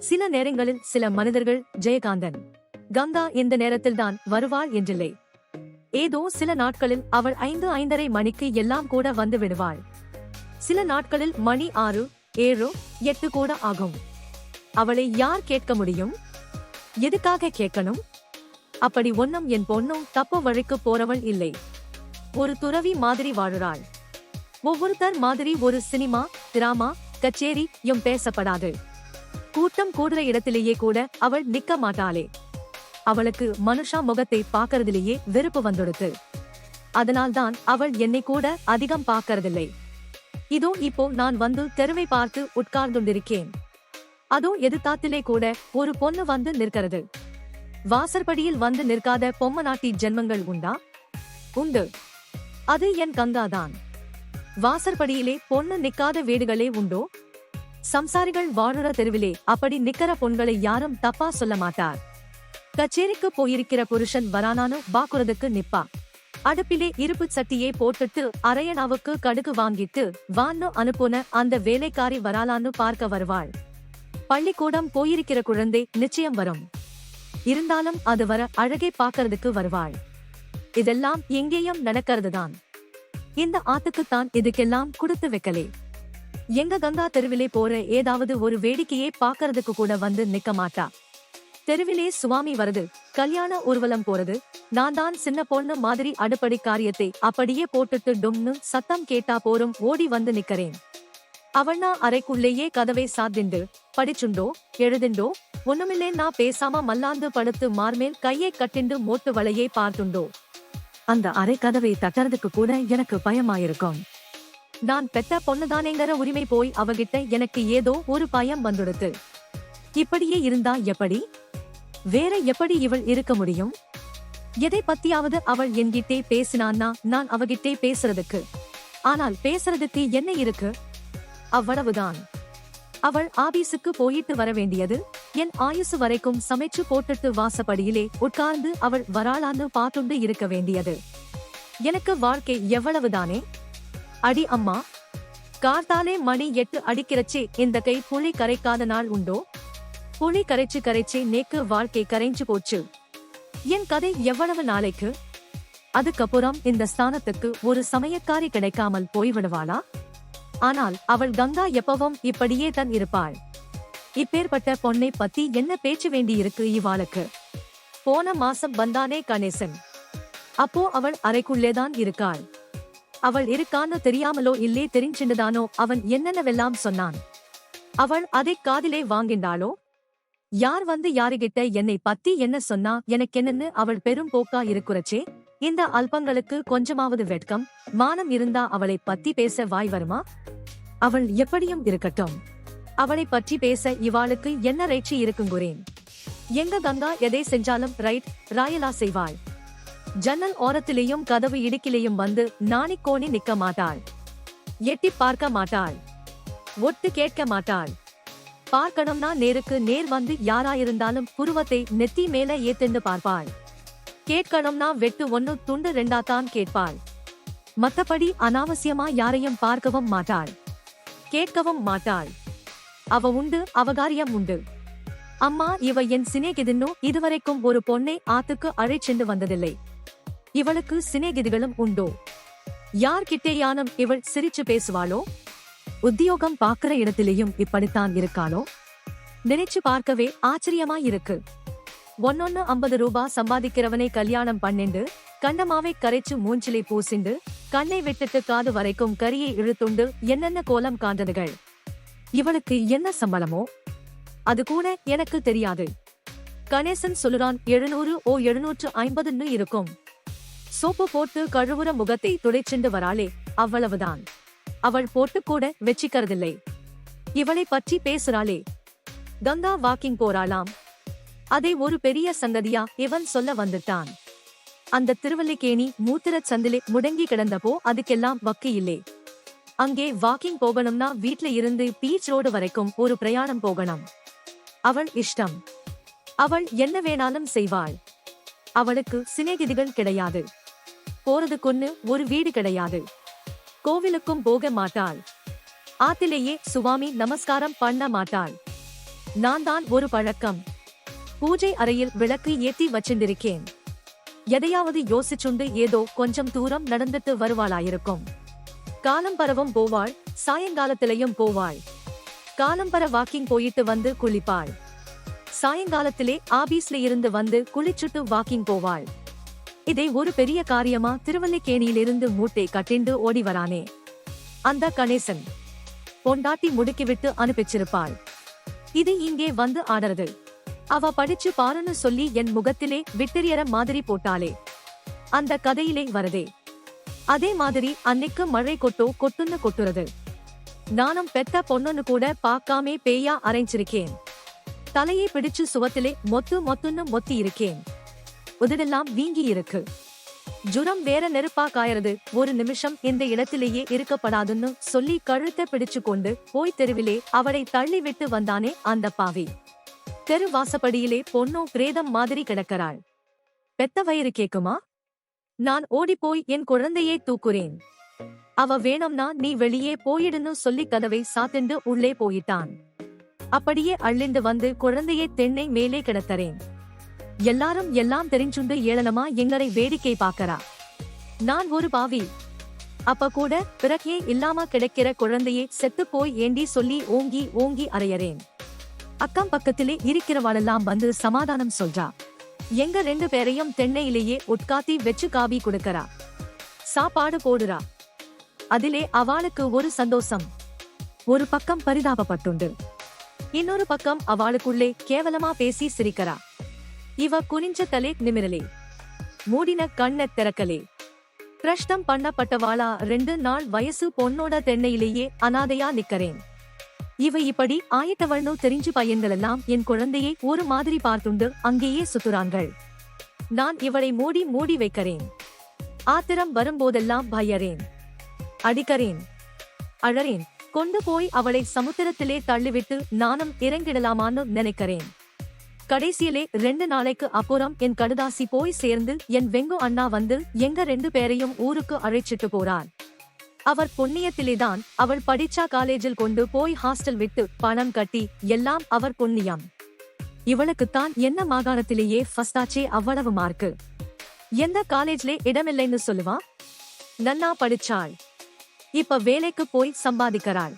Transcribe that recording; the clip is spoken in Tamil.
சில நேரங்களில் சில மனிதர்கள் ஜெயகாந்தன் கங்கா இந்த நேரத்தில்தான் வருவாள் என்றில்லை. ஏதோ சில நாட்களில் அவள் ஐந்து ஐந்தரை மணிக்கு எல்லாம் கூட வந்து விடுவாள். சில நாட்களில் மணி ஆறு ஏழு எட்டு கூட ஆகும். அவளை யார் கேட்க முடியும்? எதுக்காக கேட்கணும்? அப்படி ஒன்னும் என் பொண்ணும் தப்பு வழிக்கு போறவள் இல்லை. ஒரு துறவி மாதிரி வாழுறாள். ஒவ்வொருத்தர் மாதிரி ஒரு சினிமா டிராமா கச்சேரி யும் பேசப்படாது. கூட்டம் கூடுற இடத்திலேயே கூட அவள் நிக்க மாட்டாளே. அவளுக்கு மனுஷா முகத்தை பார்க்கறதிலேயே வெறுப்பு வந்துடுத்து. அதனால்தான் அவள் என்னை கூட அதிகம் பார்க்கறதில்லை. இதோ இப்போ நான் வந்து தெருவை பார்த்து உட்கார்ந்துண்டிருக்கேன். அதோ எதிர்த்தாத்திலே கூட ஒரு பொண்ணு வந்து நிற்கிறது. வாசற்படியில் வந்து நிற்காத பொம்மநாட்டி ஜென்மங்கள் உண்டா? உண்டு. அது என் கங்காதான். வாசற்படியிலே பொண்ணு நிக்காத வீடுகளே உண்டோ? சம்சாரிகள் வாழற தெருவிலே அப்படி நிக்கிற பொண்களை யாரும் தப்பா சொல்ல மாட்டார். கச்சேரிக்கு போயிருக்கிற புருஷன் வரானானு பாக்குறதுக்கு நிப்பா. அடுப்பிலே இருப்பு சட்டியை போட்டுட்டு அரையனாவுக்கு கடுகு வாங்கிட்டு வான்னு அனுப்புன அந்த வேலைக்காரி வராலான்னு பார்க்க வருவாள். பள்ளிக்கூடம் போயிருக்கிற குழந்தை நிச்சயம் வரும். இருந்தாலும் அது வர அழகை பார்க்கறதுக்கு வருவாள். இதெல்லாம் எங்கேயும் நடக்கிறதுதான். இந்த ஆத்துக்குத்தான் இதுக்கெல்லாம் கொடுத்து வைக்கலே. எங்க கங்கா தெருவிலே போற ஏதாவது ஒரு வேடிக்கையே பாக்குறதுக்கு கூட வந்து நிக்க மாட்டா. தெருவிலே சுவாமி வருது. கல்யாண ஊர்வலம் போறது. நான் தான் சின்ன பொண்ணு மாதிரி அடுப்படி காரியத்தை அப்படியே போட்டுட்டு டும்னு சத்தம் கேட்டா போரும் ஓடி வந்து நிக்கிறேன். அவண்ணா அறைக்குள்ளேயே கதவை சாத்திண்டு படிச்சுண்டோ? எழுதுண்டோ? ஒண்ணுமில்லே நான் பேசாம மல்லாந்து படுத்து மார்மேல் கையை கட்டிண்டு மோட்டு வலையை பார்த்துண்டோ? அந்த அறை கதவை தட்டுறதுக்கு கூட எனக்கு பயமாயிருக்கும். நான் பெத்த பொண்ணுதானேங்கிற உரிமை போய் அவகிட்ட எனக்கு ஏதோ ஒரு பயம் வந்துடுத்து இப்படியே இருந்தா எப்படி? வேற எப்படி இவள் இருக்க முடியும்? எதை பத்தியாவது அவள் என்கிட்டே பேசினான்னா நான் அவகிட்டே பேசுறதுக்கு. ஆனால் பேசுறதுக்கு என்ன இருக்கு? அவ்வளவுதான். அவள் ஆபீஸுக்கு போயிட்டு வர வேண்டியது என் ஆயுசு வரைக்கும் சமைச்சு போட்டுட்டு வாசப்படியிலே உட்கார்ந்து அவள் வராளான்னு பார்த்துண்டு இருக்க வேண்டியது. எனக்கு வாழ்க்கை எவ்வளவுதானே? அடி அம்மா கார்த்தாலே மணி எட்டு அடிக்கிறச்சே இந்த கை புளி கரைக்காத நாள் உண்டோ? புளி கரைச்சு கரைச்சு நேக்கு வாழ்க்கை கரைஞ்சு போச்சு. என் கதை எவ்வளவு நாளைக்கு? அதுக்கப்புறம் இந்த ஸ்தானத்துக்கு ஒரு சமயக்காரி கிடைக்காமல் போய்விடுவாளா? ஆனால் அவள் கங்கா எப்பவும் இப்படியே தான் இருப்பாள். இப்பேற்பட்ட பொண்ணை பத்தி என்ன பேச்சு வேண்டியிருக்கு இவாளுக்கு? போன மாசம் வந்தானே கணேசன். அப்போ அவள் அறைக்குள்ளேதான் இருக்காள். அவள் இருக்கான்னு தெரியாமலோ இல்லே தெரிஞ்சின்றதானோ அவன் என்னென்னவெல்லாம் சொன்னான்? அவள் அதை காதிலே வாங்கிண்டாளோ? யார் வந்து யாருகிட்ட என்னை பத்தி என்ன சொன்னா எனக்கென்னு அவள் பெரும் போக்கா இருக்குறச்சே? இந்த அல்பங்களுக்கு கொஞ்சமாவது வெட்கம் மானம் இருந்தா அவளை பத்தி பேச வாய் வருமா? அவள் எப்படியும் இருக்கட்டும். அவளை பற்றி பேச இவாளுக்கு என்ன ரைட்சி இருக்குங்குறேன். எங்க கங்கா எதை செஞ்சாலும் ரைட் ராயலா செய்வாள். ஜன்னல் ஓரத்திலேயும் கதவு இடுக்கிலேயும் வந்து நாணிக்கோணி நிக்க மாட்டாள். எட்டி பார்க்க மாட்டாள். ஒட்டு கேட்க மாட்டாள். பார்க்கணும்னா நேருக்கு நேர் வந்து யாராயிருந்தாலும் புருவத்தை நெத்தி மேல ஏத்தெண்டு பார்ப்பாள். கேட்கணும்னா வெட்டு ஒன்னு துண்டு ரெண்டாத்தான் கேட்பாள். மத்தபடி அனாவசியமா யாரையும் பார்க்கவும் மாட்டாள். கேட்கவும் மாட்டாள். அவ உண்டு அவகாரியம் உண்டு. அம்மா இவ என் சினேகிதின்னு இதுவரைக்கும் ஒரு பொண்ணை ஆத்துக்கு அழைச்சென்று வந்ததில்லை. இவளுக்கு சிநேகிதிகளும் உண்டோ? யார்கிட்டேயானும் இவள் சிரிச்சு பேசுவாளோ? உத்தியோகம் பார்க்கிற இடத்திலேயும் இப்படித்தான் இருக்காளோ? நினைச்சு பார்க்கவே ஆச்சரியமா இருக்கு ஒன்னொன்னு ஐம்பது ரூபா சம்பாதிக்கிறவனை கல்யாணம் பண்ணிண்டு கண்டமாவை கரைச்சு மூஞ்சிலை பூசிண்டு கண்ணை விட்டுட்டு காது வரைக்கும் கரியை இழுத்துண்டு என்னென்ன கோலம் காண்டதுகள் இவளுக்கு என்ன சம்பளமோ? அது கூட எனக்கு தெரியாது. கணேசன் சொல்லுறான் எழுநூறு ஓ எழுநூற்று ஐம்பதுன்னு இருக்கும். சோப்பு போட்டு கழுவுற முகத்தை துடைச்சென்று வராளே அவ்வளவுதான். அவள் போட்டு கூட வெச்சிக்கறதில்லை. இவளை பற்றி பேசுறாளே. கங்கா வாக்கிங் போறாளாம். அதை ஒரு பெரிய சங்கதியா இவன் சொல்ல வந்துட்டான். அந்த திருவல்லிக்கேணி மூத்திரச் சந்திலே முடங்கி கிடந்தப்போ அதுக்கெல்லாம் வக்கு இல்லை. அங்கே வாக்கிங் போகணும்னா வீட்ல இருந்து பீச் ரோடு வரைக்கும் ஒரு பிரயாணம் போகணும். அவள் இஷ்டம். அவள் என்ன வேணாலும் செய்வாள். அவளுக்கு சிநேகிதிகள் கிடையாது. போறதுக்குன்னு ஒரு வீடு கிடையாது. கோவிலுக்கும் போக மாட்டாள். ஆத்திலேயே சுவாமி நமஸ்காரம் பண்ண மாட்டாள். நான் தான் ஒரு பழக்கம். பூஜை அறையில் விளக்கு ஏத்தி வச்சிருந்திருக்கேன். எதையாவது யோசிச்சுண்டு ஏதோ கொஞ்சம் தூரம் நடந்துட்டு வருவாளாயிருக்கும். காலம் பரவும் போவாள் சாயங்காலத்திலையும் போவாள். காலம்பர வாக்கிங் போயிட்டு வந்து குளிப்பாள். சாயங்காலத்திலே ஆபீஸ்ல இருந்து வந்து குளிச்சுட்டு வாக்கிங் போவாள். இதை ஒரு பெரிய காரியமா திருவல்லிக்கேணியிலிருந்து மூட்டை கட்டிண்டு ஓடி வரானே. அந்த கணேசன் பொண்டாட்டி முடுக்கிவிட்டு அனுப்பிச்சிருப்பாள். இது இங்கே வந்து ஆடுறது. அவ படிச்சு பாருன்னு சொல்லி என் முகத்திலே விட்டெறியற மாதிரி போட்டாளே. அந்த கதையிலே வரதே. அதே மாதிரி அன்னைக்கு மழை கொட்டோ கொட்டுன்னு கொட்டுறது. நானும் பெத்த பொண்ணுன்னு கூட பார்க்காமே பேயா அரைஞ்சிருக்கேன். தலையை பிடிச்சு சுவத்திலே மொத்து மொத்துன்னு மொத்தி இருக்கேன். உதடெல்லாம் வீங்கி இருக்கு. ஜுரம் வேற நெருப்பா காயறது. ஒரு நிமிஷம் இந்த இடத்திலேயே இருக்கப்படாதுன்னு சொல்லி கழுத்தை பிடிச்சு கொண்டு போய் தெருவிலே அவளை தள்ளி விட்டு வந்தானே அந்த பாவி. தெரு வாசப்படியிலே பொண்ணோ பிரேதம் மாதிரி கிடக்கிறாள். பெத்த வயிறு கேக்குமா? நான் ஓடிப்போய் என் குழந்தையை தூக்குறேன். அவ வேணும்னா நீ வெளியே போயிடுன்னு சொல்லி கதவை சாத்திண்டு உள்ளே போயிட்டான். அப்படியே அள்ளிந்து வந்து குழந்தையை தென்னை மேலே கிடத்தறேன். எல்லாரும் எல்லாம் தெரிஞ்சுண்டு ஏளனமா எங்களை வேடிக்கை பாக்கறா நான் ஒரு பாவி. அப்ப கூட பிறகே இல்லாம கிடைக்கிற குழந்தையை செத்து போய் ஏண்டி சொல்லி ஓங்கி ஓங்கி அறையறேன். அக்கம் பக்கத்திலே இருக்கிறவாளெல்லாம் வந்து சமாதானம் சொல்றா. எங்க ரெண்டு பேரையும் தென்னையிலேயே உட்காத்தி வெச்சு காபி கொடுக்கறா. சாப்பாடு போடுறா. அதிலே அவளுக்கு ஒரு சந்தோஷம். ஒரு பக்கம் பரிதாபப்பட்டுண்டு. இன்னொரு பக்கம் அவளுக்குள்ளே கேவலமா பேசி சிரிக்கிறா. இவ குனிஞ்ச தலை நிமிரலே. மூடின கண்ண திறக்கலே. பிரஷ்டம் பண்ணப்பட்டவாளா ரெண்டு நாள் வயசு பொண்ணோட தென்னையிலேயே அனாதையா நிக்கிறேன். இவ இப்படி ஆயிட்டவள்னோ தெரிஞ்சு பையன்களெல்லாம் என் குழந்தையை ஒரு மாதிரி பார்த்துண்டு அங்கேயே சுத்துறாங்கள் நான் இவளை மூடி மூடி வைக்கிறேன். ஆத்திரம் வரும்போதெல்லாம் பயறேன். அடிக்கறேன். அழறேன். கொண்டு போய் அவளை சமுத்திரத்திலே தள்ளிவிட்டு நானும் இறங்கிடலாமான்னு நினைக்கிறேன். கடைசியிலே ரெண்டு நாளைக்கு அப்புறம் என் கடுதாசி போய் சேர்ந்து என் வெங்கு அண்ணா வந்து எங்க ரெண்டு பேரையும் ஊருக்கு அழைச்சிட்டு போறார். அவர் புண்ணியத்திலேதான் அவள் படிச்சா காலேஜில் கொண்டு போய் ஹாஸ்டல் விட்டு பணம் கட்டி எல்லாம் அவர் புண்ணியம். இவளுக்குத்தான் என்ன மாகாணத்திலேயே ஃபஸ்டாச்சே அவ்வளவு மார்க்கு எந்த காலேஜ்லே இடமில்லைன்னு சொல்லுவா? நன்னா படிச்சாள். இப்ப வேலைக்கு போய் சம்பாதிக்கிறாள்.